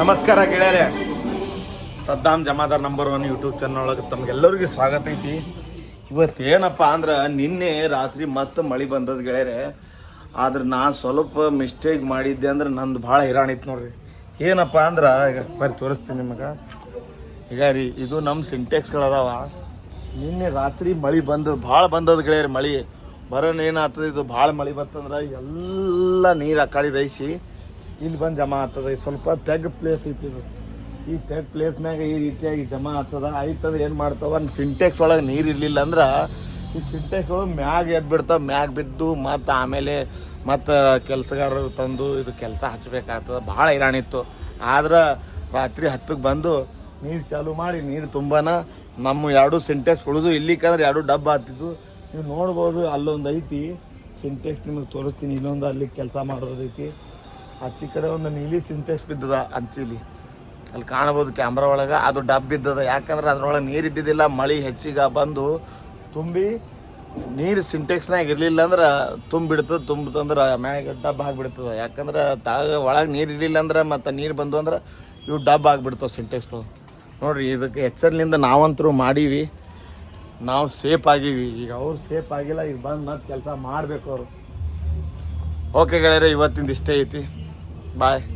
ನಮಸ್ಕಾರ ಗೆಳೆಯರೆ. Saddam Jamadar number one YouTube channel ಒಳಗೆ ತಮ್ಗೆಲ್ಲರಿಗೂ ಸ್ವಾಗತ ಐತಿ. ಇವತ್ತು ಏನಪ್ಪ ಅಂದ್ರೆ ನಿನ್ನೆ ರಾತ್ರಿ ಮತ್ತೆ ಮಳೆ ಬಂದದ ಗೆಳೆಯರೆ. ಆದ್ರೆ ನಾ ಸ್ವಲ್ಪ ಮಿಸ್ಟೇಕ್ ಮಾಡಿದ್ದೆ ಅಂದ್ರೆ ನಂದು ಭಾಳ ಹಿರಾಣಿತ್ತು ನೋಡ್ರಿ. ಏನಪ್ಪ ಅಂದ್ರೆ, ಈಗ ಬರಿ ತೋರಿಸ್ತೀನಿ ನಿಮಗೆ. ಈಗ ರೀ, ಇದು ನಮ್ಮ ಸಿಂಟೆಕ್ಸ್ಗಳದಾವ ನಿನ್ನೆ ರಾತ್ರಿ ಮಳೆ ಬಂದದ ಭಾಳ ಬಂದದ ಗೆಳೆಯರಿ ಮಳೆ. ಬರೋನ್ ಏನಾಗ್ತದ, ಇದು ಭಾಳ ಮಳೆ ಬರ್ತಂದ್ರೆ ಎಲ್ಲ ನೀರು ಆ ಇಲ್ಲಿ ಬಂದು ಜಮಾ ಆಗ್ತದೆ. ಸ್ವಲ್ಪ ತೆಗ್ ಪ್ಲೇಸ್ ಐತಿ ಈ ತೆಗ್ ಪ್ಲೇಸ್ನಾಗ ಈ ರೀತಿಯಾಗಿ ಜಮಾ ಆಗ್ತದ ಆಯ್ತಂದ್ರೆ ಏನು ಮಾಡ್ತಾವ? ಸಿಂಟೆಕ್ಸ್ ಒಳಗೆ ನೀರು ಇರಲಿಲ್ಲ ಅಂದ್ರೆ ಈ ಸಿಂಟೆಕ್ಸ್ ಒಳಗೆ ಮ್ಯಾಗ ಎದ್ಬಿಡ್ತಾವ ಮ್ಯಾಗ ಬಿದ್ದು ಮತ್ತು ಆಮೇಲೆ ಮತ್ತು ಕೆಲಸಗಾರರು ತಂದು ಇದು ಕೆಲಸ ಹಚ್ಬೇಕಾಗ್ತದ. ಭಾಳ ಇರಾಣಿತ್ತು ಆದ್ರೆ ರಾತ್ರಿ ಹತ್ತಕ್ಕೆ ಬಂದು ನೀರು ಚಾಲೂ ಮಾಡಿ, ನೀರು ತುಂಬಾನ ನಮ್ಮ ಎರಡು ಸಿಂಟೆಕ್ಸ್ ಉಳಿದು ಇಲ್ಲಿಕಂದ್ರೆ ಎರಡು ಡಬ್ಬ ಆಗ್ತಿದ್ವು ನೀವು ನೋಡ್ಬೋದು ಅಲ್ಲೊಂದು ಐತಿ. ಸಿಂಟೆಕ್ಸ್ ನಿಮಗೆ ತೋರಿಸ್ತೀನಿ. ಇನ್ನೊಂದು ಅಲ್ಲಿ ಕೆಲಸ ಮಾಡೋದೈತಿ ಹತ್ತಿ ಕಡೆ ಒಂದು ನೀಲಿ ಸಿಂಟೆಕ್ಸ್ ಬಿದ್ದದ ಅಂಚಿಲಿ. ಅಲ್ಲಿ ಕಾಣಬಹುದು ಕ್ಯಾಮ್ರಾ ಒಳಗೆ, ಅದು ಡಬ್ ಬಿದ್ದದ. ಯಾಕಂದ್ರೆ ಅದ್ರೊಳಗೆ ನೀರು ಇದ್ದಿದ್ದಿಲ್ಲ, ಮಳೆ ಹೆಚ್ಚಿಗೆ ಬಂದು ತುಂಬಿ ನೀರು ಸಿಂಟೆಕ್ಸ್ನಾಗ ಇರಲಿಲ್ಲ ಅಂದ್ರೆ ತುಂಬಿಡ್ತದೆ ತುಂಬಿತಂದ್ರೆ ಮ್ಯಾಗ ಡಬ್ ಆಗಿಬಿಡ್ತದೆ. ಯಾಕಂದ್ರೆ ತಾಗ ಒಳಗೆ ನೀರು ಇರಲಿಲ್ಲ ಅಂದ್ರೆ ಮತ್ತು ನೀರು ಬಂದು ಅಂದ್ರೆ ಇವು ಡಬ್ ಆಗಿಬಿಡ್ತಾವೆ ಸಿಂಟೆಕ್ಸ್ಗಳು ನೋಡ್ರಿ, ಇದಕ್ಕೆ ಎಚ್ಚರ್ಲಿಂದ ನಾವಂತರೂ ಮಾಡೀವಿ. ನಾವು ಸೇಫ್ ಆಗೀವಿ. ಈಗ ಅವ್ರು ಸೇಫ್ ಆಗಿಲ್ಲ, ಈಗ ಬಂದು ಮತ್ತೆ ಕೆಲಸ ಮಾಡಬೇಕು ಅವರು. ಓಕೆ ಗೆಳೆಯರೆ, ಇವತ್ತಿಂದ ಇಷ್ಟೇ ಐತಿ. Bye.